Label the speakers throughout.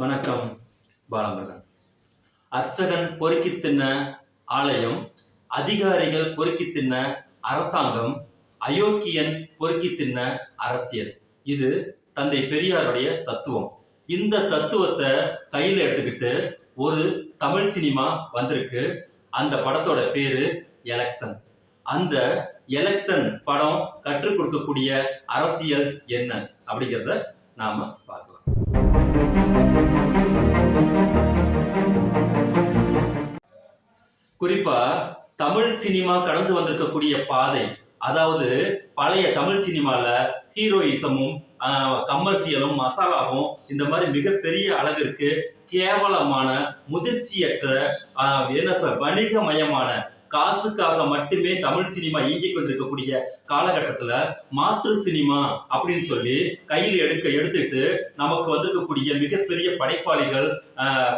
Speaker 1: வணக்கம் பாலமுருகன். அர்ச்சகன் பொறுக்கி தின்ன ஆலயம் அதிகாரிகள் பொறுக்கி தின்ன அரசாங்கம் அயோக்கியன் பொறுக்கி தின்ன அரசியல். இது தந்தை பெரியாருடைய தத்துவம். இந்த தத்துவத்தை கையில் எடுத்துக்கிட்டு ஒரு தமிழ் சினிமா வந்திருக்கு. அந்த படத்தோட பேரு எலெக்ஷன் அந்த எலெக்ஷன் படம் கற்றுக் கொடுக்கக்கூடிய அரசியல் என்ன அப்படிங்கிறத நாம பார்க்கலாம். குறிப்பா தமிழ் சினிமா கடந்து வந்திருக்கக்கூடிய பாதை அதாவது பழைய தமிழ் சினிமால ஹீரோயிசமும் கமர்ஷியலும் மசாலாவும் இந்த மாதிரி மிகப்பெரிய அளவிற்கு கேவலமான முதிர்ச்சியற்ற என்ன என்ன வணிக வணிகமயமான காசுக்காக மட்டுமே தமிழ் சினிமா இயங்கிக் கொண்டிருக்கக்கூடிய காலகட்டத்தில் மாற்று சினிமா அப்படின்னு சொல்லி கையில் எடுக்க எடுத்துட்டு நமக்கு வந்திருக்கக்கூடிய மிகப்பெரிய படைப்பாளிகள் ஆஹ்,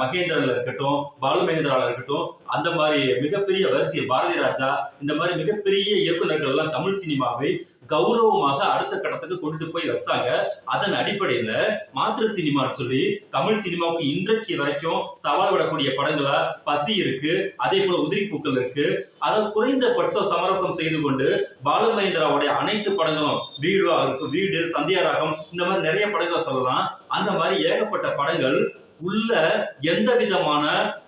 Speaker 1: இருக்கட்டும் பாலு மகேந்திரால இருக்கட்டும் அந்த மாதிரி மிகப்பெரிய வரிசையில் பாரதி ராஜா இந்த மாதிரி மிகப்பெரிய இயக்குநர்கள் எல்லாம் தமிழ் சினிமாவை கௌரவமாக அடுத்த கட்டத்துக்கு கொண்டுட்டு போய் வச்சாங்க. அதன் அடிப்படையில மாற்று சினிமான்னு சொல்லி தமிழ் சினிமாவுக்கு இன்றைக்கு வரைக்கும் சவால் விடக்கூடிய படங்களா பசி இருக்கு அதே போல உதிரி பூக்கள் இருக்கு. அதை குறைந்தபட்சம் சமரசம் செய்து கொண்டு பாலு மகேந்திராவுடைய அனைத்து படங்களும் வீடு வீடு சந்தியாராகம் இந்த மாதிரி நிறைய படங்களை சொல்லலாம். அந்த மாதிரி ஏகப்பட்ட படங்கள் உள்ள எந்த விதமான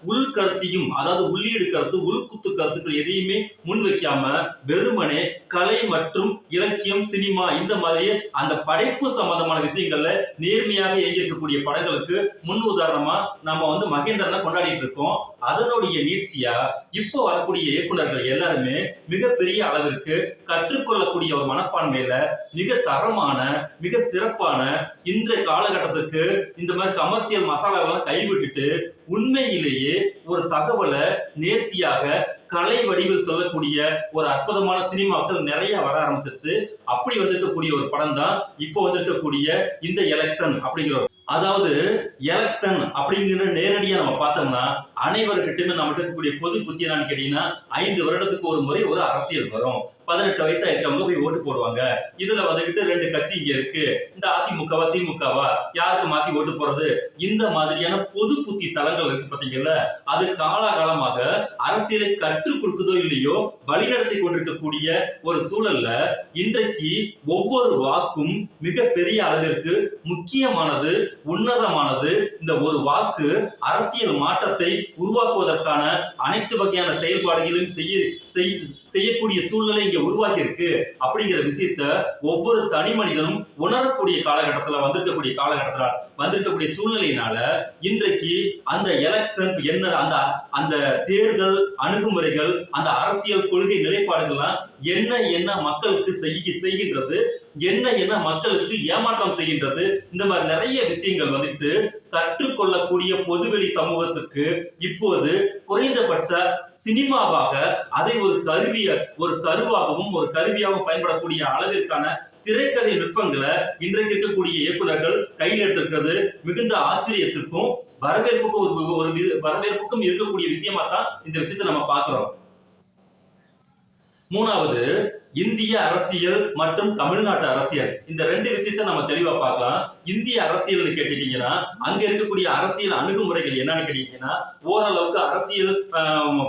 Speaker 1: உள்கருத்தையும் அதாவது உள்ளீடு கருத்து உள்குத்து கருத்துக்கள் எதையுமே முன் வைக்காம வெறுமனே கலை மற்றும் இலக்கியம் சினிமா இந்த மாதிரி அந்த படைப்பு சம்பந்தமான விஷயங்கள்ல நேர்மையாக இயங்கியிருக்கக்கூடிய படங்களுக்கு முன் உதாரணமா நம்ம வந்து மகேந்திரனை கொண்டாடிட்டு இருக்கோம். அதனுடைய நீட்சியா இப்போ வரக்கூடிய இயக்குனர்கள் எல்லாருமே மிகப்பெரிய அளவிற்கு கற்றுக்கொள்ளக்கூடிய ஒரு மனப்பான்மையில மிக தரமான மிக சிறப்பான இந்த காலகட்டத்துக்கு இந்த மாதிரி கமர்ஷியல் மசாலாலாம் கைவிட்டுட்டு உண்மையிலேயே ஒரு தகவலை நேர்த்தியாக கலை வடிவில் சொல்லக்கூடிய ஒரு அற்புதமான சினிமாக்கள் நிறைய வர ஆரம்பிச்சிருச்சு. அப்படி வந்திருக்கக்கூடிய ஒரு படம் தான் இப்போ வந்திருக்கக்கூடிய இந்த எலெக்ஷன் அப்படிங்கிற அதாவது எலெக்ஷன் அப்படிங்கிற நேரடியா நம்ம பார்த்தோம்னா அனைவருக்கிட்டுமே நம்மகிட்ட இருக்கக்கூடிய பொது புத்தி என்னன்னு கேட்டீங்கன்னா ஐந்து வருடத்துக்கு ஒரு முறை ஒரு அரசியல் வரும். பதினெட்டு வயசா இருக்கவங்க போய் ஓட்டு போடுவாங்க. இதுல வந்துகிட்டு ரெண்டு கட்சி இங்க இருக்கு. இந்த அதிமுகவா திமுகவா யாருக்கு மாத்தி ஓட்டு போறது இந்த மாதிரியான பொது புத்தி தளங்கள் இருக்கு பாத்தீங்கல்ல அது காலாகாலமாக அரசியலை கற்றுக் கொடுக்குதோ இல்லையோ வழிநடத்தி கொண்டிருக்கக்கூடிய ஒரு சூழல்ல இன்றைக்கு ஒவ்வொரு வாக்கும் மிக பெரிய அளவிற்கு முக்கியமானது உன்னதமானது. இந்த ஒரு வாக்கு அரசியல் மாற்றத்தை உருவாக்குவதற்கான அனைத்து வகையான செயல்பாடுகளையும் செய்ய செய்- செய்யக்கூடிய சூழ்நிலை இங்க உருவாகி இருக்கு அப்படிங்கிற விஷயத்த ஒவ்வொரு தனி மனிதனும் உணரக்கூடிய காலகட்டத்துல வந்திருக்கக்கூடிய காலகட்டத்துல வந்திருக்கக்கூடிய சூழ்நிலையினால இன்றைக்கு அந்த எலெக்ஷன் என்ன அந்த அந்த தேர்தல் அணுகுமுறைகள் அந்த அரசியல் கொள்கை நிலைப்பாடுகள்லாம் என்ன என்ன மக்களுக்கு செய்கின்றது என்ன என்ன மக்களுக்கு ஏமாற்றம் செய்கின்றது? இந்த மாதிரி நிறைய விஷயங்கள் வந்துட்டு கற்றுக்கொள்ளக்கூடிய பொதுவெளி சமூகத்துக்கு இப்போது குறைந்தபட்ச சினிமாவாக அதை ஒரு கருவிய ஒரு கருவாகவும் ஒரு கருவியாகவும் பயன்படக்கூடிய அளவிற்கான திரைக்கதை நுட்பங்களை இன்றைக்கு இருக்கக்கூடிய இயக்குநர்கள் கையில் எடுத்திருக்கிறது. மிகுந்த ஆச்சரியத்திற்கும் வரவேற்புக்கும் ஒரு ஒரு வரவேற்புக்கும் இருக்கக்கூடிய விஷயமா தான் இந்த விஷயத்தை நம்ம பார்க்கிறோம். மூணாவது இந்திய அரசியல் மற்றும் தமிழ்நாட்டு அரசியல். இந்த ரெண்டு விஷயத்த நம்ம தெளிவா பார்க்கலாம். இந்திய அரசியல்னு கேட்டுட்டீங்கன்னா அங்க இருக்கக்கூடிய அரசியல் அணுகுமுறைகள் என்னன்னு கேட்டீங்கன்னா ஓரளவுக்கு அரசியல்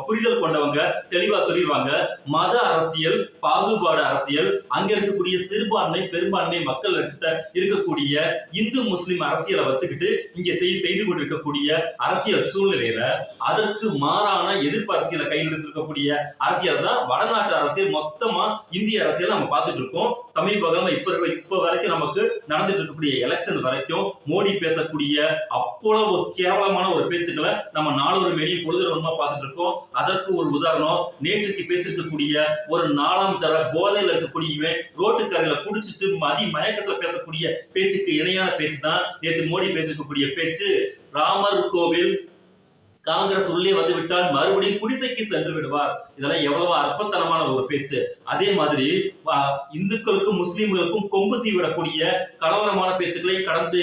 Speaker 1: புரிதல் கொண்டவங்க தெளிவா சொல்லிடுவாங்க மத அரசியல் பாகுபாடு அரசியல் அங்க இருக்கக்கூடிய சிறுபான்மை பெரும்பான்மை மக்கள் கிட்ட இருக்கக்கூடிய இந்து முஸ்லிம் அரசியலை வச்சுக்கிட்டு இங்க செய் செய்து கொண்டிருக்கக்கூடிய அரசியல் சூழ்நிலையில அதற்கு மாறான எதிர்ப்பு அரசியலை கையில் எடுத்திருக்கக்கூடிய அரசியல் தான் வடநாட்டு அரசியல். மொத்தமா இந்திய அரசியல் நம்ம பார்த்துட்டு இருக்கோம். சமீப காலமா இப்ப இருக்க- இப்ப வரைக்கும் நமக்கு நடந்துட்டு இருக்கக்கூடிய எலெக்ஷன் வரைக்கும் மோடி பேசக்கூடிய அவ்வளவு கேவலமான ஒரு பேச்சுக்களை நம்ம நாளொரு மேனியும் பொழுதுறவமா பார்த்துட்டு இருக்கோம். அதற்கு ஒரு உதாரணம் நேற்றுக்கு பேசிருக்கக்கூடிய ஒரு நாலாம் தர போதையில இருக்கக்கூடிய ரோட்டுக்கரையில குடிச்சிட்டு மதி மயக்கத்துல பேசக்கூடிய பேச்சுக்கு இணையான பேச்சு தான் நேற்று மோடி பேசிருக்கக்கூடிய பேச்சு. ராமர் கோவில் காங்கிரஸ் உள்ளே வந்து விட்டால் மறுபடியும் குடிசைக்கு சென்று விடுவார். இதெல்லாம் எவ்வளவு அற்பத்தனமான ஒரு பேச்சு. அதே மாதிரி இந்துக்களுக்கும் முஸ்லிம்களுக்கும் கொம்பு சீவிடக்கூடிய கலவரமான பேச்சுக்களை கடந்து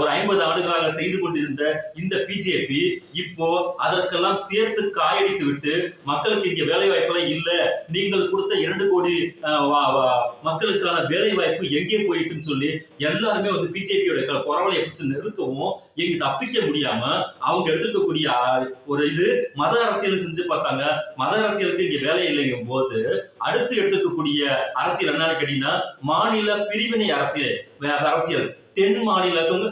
Speaker 1: ஒரு ஐம்பது ஆண்டுகளாக செய்து கொண்டிருந்த இந்த பிஜேபி இப்போ அதற்கெல்லாம் சேர்த்து காயடித்து விட்டு மக்களுக்கு இங்க வேலை வாய்ப்பெல்லாம் இல்ல நீங்கள் கொடுத்த இரண்டு கோடி மக்களுக்கான வேலை வாய்ப்பு எங்கே போயிட்டுன்னு சொல்லி எல்லாருமே வந்து பிஜேபியோட குரவலை பிடிச்சு நெருக்கவும் எங்க தப்பிக்க முடியாம அவங்க எடுத்துக்கக்கூடிய ஒரு இது மத அரசியல் செஞ்சு பார்த்தாங்க. மத அரசியல் அரசியலுக்கு இங்க வேலை இல்லைங்கும் போது அடுத்து எடுத்துக்கக்கூடிய அரசியல் என்னன்னு கேட்டீங்கன்னா மாநில பிரிவினை அரசியல் அரசியல். தென் மாநிலத்தும்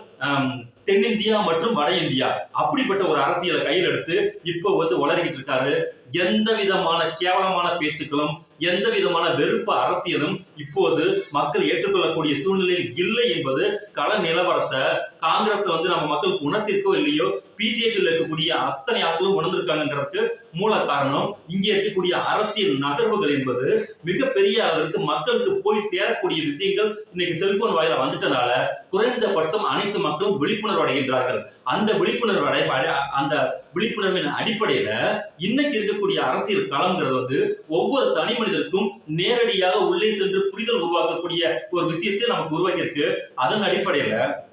Speaker 1: தென்னிந்தியா மற்றும் வட இந்தியா. அப்படிப்பட்ட ஒரு அரசியலை கையில் எடுத்து இப்போ வந்து வளர்கிட்டு இருக்காரு. எந்த விதமான கேவலமான பேச்சுக்களும் எந்த விதமான வெறுப்பு அரசியலும் இப்போது மக்கள் ஏற்றுக்கொள்ளக்கூடிய சூழ்நிலையில் இல்லை என்பது கள நிலவரத்தை காங்கிரஸ் வந்து நம்ம மக்களுக்கு உணர்த்திற்கோ இல்லையோ பிஜேபியில் இருக்கக்கூடிய அத்தனை ஆட்களும் உணர்ந்திருக்காங்கிறதுக்கு மூல காரணம் இங்கே இருக்கக்கூடிய அரசியல் நகர்வுகள் என்பது மிகப்பெரிய அளவிற்கு மக்களுக்கு போய் சேரக்கூடிய விஷயங்கள் இன்னைக்கு செல்போன் வாயில வந்துட்டனால குறைந்தபட்சம் அனைத்து மக்களும் விழிப்புணர்வு அடைகின்றார்கள். அந்த விழிப்புணர்வு அடை அந்த விழிப்புணர்வின் அடிப்படையில இன்னைக்கு இருக்கக்கூடிய அரசியல் களம்ங்கிறது வந்து ஒவ்வொரு தனி மனிதருக்கும் நேரடியாக உள்ளே சென்று புரிதல் உருவாக்கக்கூடிய ஒரு விஷயத்தை நமக்கு உருவாக்கியிருக்கு. அதன் அடிப்படையில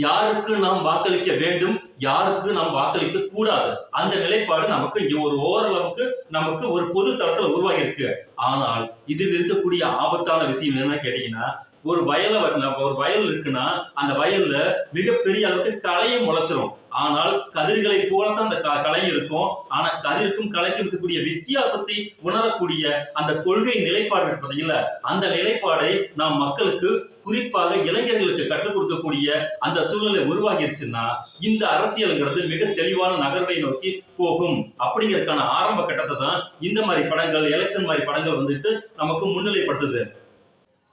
Speaker 1: யாருக்கு நாம் வாக்களிக்க வேண்டும்? யாருக்கு நாம் வாக்களிக்க கூடாது? அந்த நிலைப்பாடு நமக்கு இங்க ஒரு ஓரளவுக்கு நமக்கு ஒரு பொது தளத்துல உருவாகி இருக்கு ஆனால் இதில் இருக்கக்கூடிய ஆபத்தான விஷயம் என்னன்னு கேட்டீங்கன்னா ஒரு வயலை நம்ம ஒரு வயல் இருக்குன்னா அந்த வயல்ல மிகப்பெரிய அளவுக்கு களையும் முளைச்சிரும். ஆனால் கதிர்களை போலத்தான் அந்த க- இருக்கும். ஆனா கதிர்க்கும் கலைக்கும் இருக்கக்கூடிய வித்தியாசத்தை உணரக்கூடிய அந்த கொள்கை நிலைப்பாடு இருக்கு பாத்தீங்களா அந்த நிலைப்பாடை நாம் மக்களுக்கு குறிப்பாக இளைஞர்களுக்கு கற்றுக் கொடுக்கக்கூடிய அந்த சூழ்நிலை உருவாகிருச்சுன்னா இந்த அரசியலுங்கிறது மிக தெளிவான நகர்வை நோக்கி போகும். அப்படிங்கிறதுக்கான ஆரம்ப கட்டத்தை தான் இந்த மாதிரி படங்கள் எலெக்ஷன் மாதிரி படங்கள் வந்துட்டு நமக்கு முன்னிலைப்படுத்துது.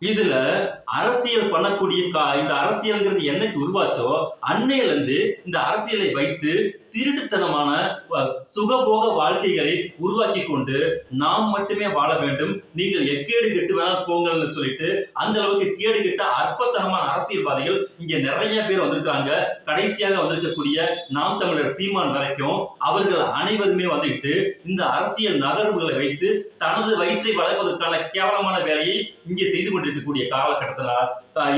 Speaker 1: இதுல அரசியல் பண்ணக்கூடிய இந்த அரசியல்ங்கிறது என்னைக்கு உருவாச்சோ அன்னையிலிருந்து இந்த அரசியலை வைத்து திருட்டுத்தனமான சுகபோக வாழ்க்கைகளை உருவாக்கி கொண்டு நாம் மட்டுமே வாழ வேண்டும். நீங்கள் எக்கேடு கெட்டு வேணாலும் போங்கள்னு சொல்லிட்டு அந்த அளவுக்கு கேடு கெட்ட அற்பத்தனமான அரசியல்வாதிகள் இங்க நிறைய பேர் வந்திருக்காங்க கடைசியாக வந்திருக்கக்கூடிய நாம் தமிழர் சீமான் வரைக்கும் அவர்கள் அனைவருமே வந்துட்டு இந்த அரசியல் நகர்வுகளை வைத்து தனது வயிற்றை வளர்ப்பதற்கான கேவலமான வேலையை இங்கே செய்து கொண்டிருக்கக்கூடிய காலகட்டத்தினால்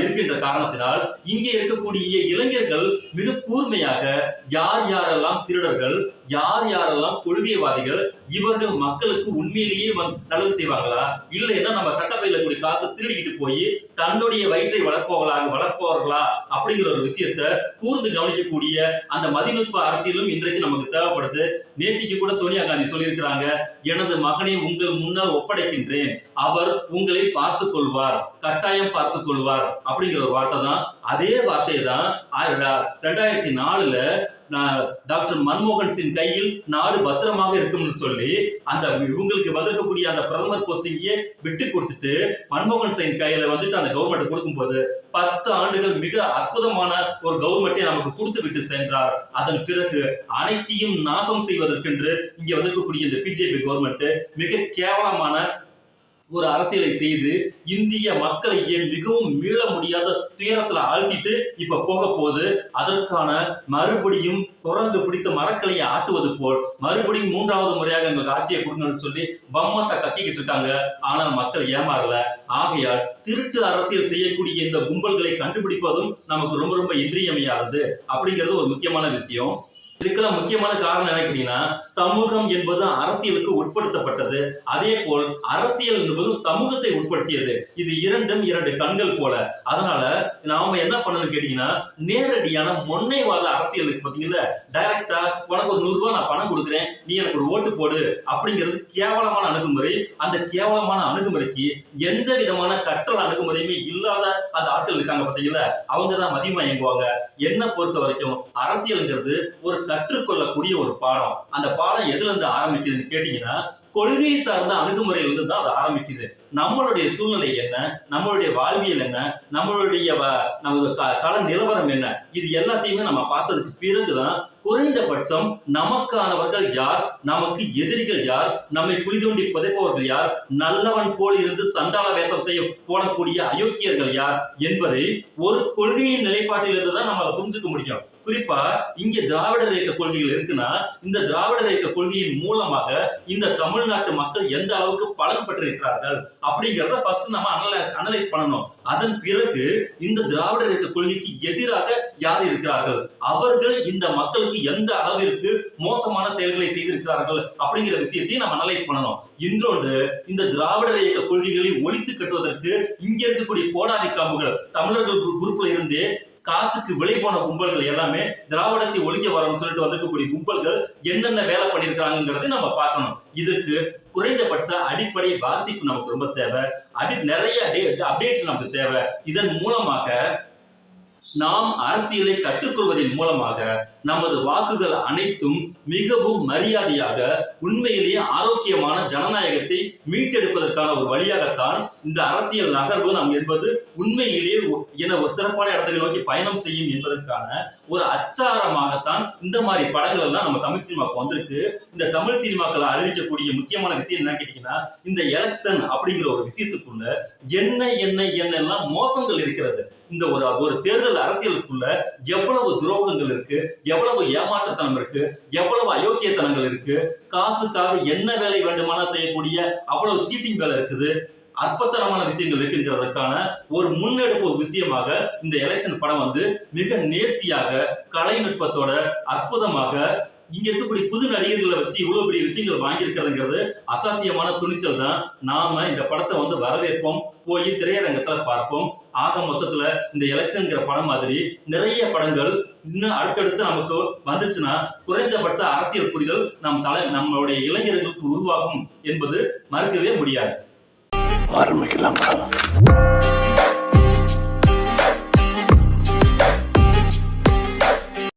Speaker 1: இருக்கின்ற காரணத்தினால் இங்கே இருக்கக்கூடிய இளைஞர்கள் மிக கூர்மையாக யார் யாரெல்லாம் திருடர்கள் யார் யாரெல்லாம் கொள்கைவாதிகள் இவர்கள் மக்களுக்கு உண்மையிலேயே நல்லது செய்வாங்களா இல்லைன்னா நம்ம சட்டப்பையில கூடிய காசை திருடிக்கிட்டு போய் தன்னுடைய வயிற்றை வளர்ப்பவர்களா வளர்ப்பவர்களா? அப்படிங்கிற ஒரு விஷயத்த கூர்ந்து கவனிக்கக்கூடிய அந்த மதிநுட்ப அரசியலும் இன்றைக்கு நமக்கு தேவைப்படுது. நேற்றுக்கு கூட சோனியா காந்தி சொல்லியிருக்கிறாங்க எனது மகனை உங்கள் முன்னால் ஒப்படைக்கின்றேன். அவர் உங்களை பார்த்து கொள்வார். கட்டாயம் பார்த்து கொள்வார். அப்படிங்கிற ஒரு வார்த்தை தான் அதே வார்த்தையை தான் ரெண்டாயிரத்தி நாலுல டாக்டர் மன்மோகன் சிங் கையில் நாடு பத்திரமாக இருக்கும்னு சொல்லி அந்த இவங்களுக்கு வந்திருக்கக்கூடிய அந்த பிரதமர் போஸ்டிங்கே விட்டு கொடுத்துட்டு மன்மோகன் சிங் கையில வந்துட்டு அந்த கவர்மெண்ட் கொடுக்கும்போது பத்து ஆண்டுகள் மிக அற்புதமான ஒரு கவர்மெண்ட்டை நமக்கு கொடுத்து விட்டு சென்றார். அதன் பிறகு அனைத்தையும் நாசம் செய்வதற்கென்று இங்க வந்திருக்கக்கூடிய இந்த பிஜேபி கவர்மெண்ட் மிக கேவலமான ஒரு அரசியலை செய்து இந்திய மக்களை ஏன் மிகவும் மீள முடியாத துயரத்துல ஆழ்த்திட்டு இப்ப போக போது அதற்கான மறுபடியும் குரங்கு பிடித்த மரக்கலையை ஆட்டுவது போல் மறுபடியும் மூன்றாவது முறையாக எங்களுக்கு ஆட்சியை கொடுங்கன்னு சொல்லி பம்மத்தை கத்திக்கிட்டு இருக்காங்க. ஆனால் மக்கள் ஏமாறல. ஆகையால் திருட்டு அரசியல் செய்யக்கூடிய இந்த கும்பல்களை கண்டுபிடிப்பதும் நமக்கு ரொம்ப ரொம்ப இன்றியமையாதது. அப்படிங்கிறது ஒரு முக்கியமான விஷயம். இதுக்கெல்லாம் முக்கியமான காரணம் என்ன கேட்டீங்கன்னா சமூகம் என்பது அரசியலுக்கு உட்படுத்தப்பட்டது. அதே போல் அரசியல் என்பதும் சமூகத்தை உட்படுத்தியது. இது இரண்டும் இரண்டு கண்கள் போல. அதனால நாம என்ன பண்ணணும் கேட்டீங்கன்னா நேரடியான மொன்னைவாத அரசியலுக்கு பார்த்தீங்கன்னா டைரக்டா உனக்கு ஒரு நூறு நான் பணம் கொடுக்குறேன். நீ எனக்கு ஒரு ஓட்டு போடு அப்படிங்கிறது கேவலமான அணுகுமுறை. அந்த கேவலமான அணுகுமுறைக்கு எந்த விதமான கற்றல் அணுகுமுறையுமே இல்லாத அந்த ஆட்கள் இருக்காங்க பார்த்தீங்களா? அவங்க தான் மதியமா இயங்குவாங்க. என்ன பொறுத்த வரைக்கும் அரசியல்ங்கிறது ஒரு கற்றுக்கொள்ளக்கூடிய ஒரு பாடம். அந்த பாடம் எதுல இருந்து ஆரம்பிக்குதுன்னு கேட்டீங்கன்னா கொள்கை சார்ந்த அணுகுமுறையிலிருந்து தான் அது ஆரம்பிக்குது. நம்மளுடைய சூழ்நிலை என்ன? நம்மளுடைய வாழ்வியல் என்ன? நம்மளுடைய வ- நமது க- கள நிலவரம் என்ன? இது எல்லாத்தையுமே நம்ம பார்த்ததுக்கு பிறகுதான் குறைந்தபட்சம் நமக்கானவர்கள் யார்? நமக்கு எதிரிகள் யார்? நம்மை புரிதோண்டி புதைப்பவர்கள் யார்? நல்லவன் போல் இருந்து சண்டாள வேஷம் செய்ய போடக்கூடிய அயோக்கியர்கள் யார் என்பதை ஒரு கொள்கையின் நிலைப்பாட்டிலிருந்து தான் நம்மளை புரிஞ்சுக்க முடியும். குறிப்பா இங்க திராவிடர் இயக்க கொள்கைகள் இருக்குன்னா இந்த திராவிடர் இயக்க கொள்கையின் மூலமாக இந்த தமிழ்நாட்டு மக்கள் எந்த அளவுக்கு பலன் பெற்றிருக்கிறார்கள் அப்படிங்கிறத ஃபர்ஸ்ட் நம்ம அனலைஸ் அனலைஸ் பண்ணணும். அதன் பிறகு இந்த திராவிடர் இயக்க கொள்கைக்கு எதிராக யார் இருக்கிறார்கள்? அவர்கள் இந்த மக்களுக்கு எந்த அளவிற்கு மோசமான செயல்களை செய்திருக்கிறார்கள் அப்படிங்கிற விஷயத்தையும் நம்ம அனலைஸ் பண்ணணும். இன்றொன்று இந்த திராவிடர் இயக்க கொள்கைகளை ஒழித்து கட்டுவதற்கு இங்க இருக்கக்கூடிய கோடாரி காம்புகள் தமிழர்கள் குரூப்ல இருந்தே காசுக்கு விலை போன கும்பல்கள் எல்லாமே திராவிடத்தை ஒழிக்க வரோம்னு சொல்லிட்டு வந்திருக்கக்கூடிய கும்பல்கள் என்னென்ன வேலை பண்ணியிருக்காங்கிறதை நம்ம பார்க்கணும். இதற்கு குறைந்தபட்ச அடிப்படை வாசிப்பு நமக்கு ரொம்ப தேவை. அடி நிறைய அப்டேட்ஸ் நமக்கு தேவை. இதன் மூலமாக நாம் அரசியலை கற்றுக்கொள்வதன் மூலமாக நமது வாக்குகள் அனைத்தும் மிகவும் மரியாதையாக உண்மையிலேயே ஆரோக்கியமான ஜனநாயகத்தை மீட்டெடுப்பதற்கான ஒரு வழியாகத்தான் இந்த அரசியல் நகர்வு நாம் என்பது உண்மையிலேயே என ஒரு சிறப்பான இடத்தை நோக்கி பயணம் செய்யும் என்பதற்கான ஒரு அச்சாரமாகத்தான் இந்த மாதிரி படங்கள் எல்லாம் நம்ம தமிழ் சினிமாவுக்கு வந்திருக்கு. இந்த தமிழ் சினிமாக்களை அறிவிக்கக்கூடிய முக்கியமான விஷயம் என்னன்னு கேட்டீங்கன்னா இந்த எலெக்ஷன் அப்படிங்கிற ஒரு விஷயத்துக்குள்ள என்ன என்ன என்னெல்லாம் மோசங்கள் இருக்கிறது. இந்த ஒரு ஒரு தேர்தல் அரசியலுக்குள்ள எவ்வளவு துரோகங்கள் இருக்கு எவ்வளவு ஏமாற்றுத்தனம் இருக்கு? எவ்வளவு அயோக்கியத்தனங்கள் இருக்கு? காசுக்காக என்ன வேலை வேண்டுமானால் செய்யக்கூடிய அவ்வளவு சீட்டிங் வேலை இருக்குது. அற்பத்தனமான விஷயங்கள் இருக்குங்கிறதுக்கான ஒரு முன்னெடுப்பு விஷயமாக இந்த எலெக்ஷன் படம் வந்து மிக நேர்த்தியாக கலைநுட்பத்தோட அற்புதமாக இங்க இருக்கக்கூடிய புது நடிகர்களை வச்சு இவ்வளவு பெரிய விஷயங்கள் வாங்கியிருக்கிறதுங்கிறது அசாத்தியமான துணிச்சல் தான். நாம இந்த படத்தை வந்து வரவேற்போம். போய் திரையரங்கத்துல பார்ப்போம். ஆக மொத்தத்துல இந்த எலெக்ஷன்ங்கிற படம் மாதிரி நிறைய படங்கள் இன்னும் அடுத்தடுத்து நமக்கு வந்துச்சுன்னா குறைந்தபட்ச அரசியல் புரிதல் நம் தலை நம்மளுடைய இளைஞர்களுக்கு உருவாகும் என்பது மறுக்கவே முடியாது.
Speaker 2: ஆரம்பிக்கலாம்.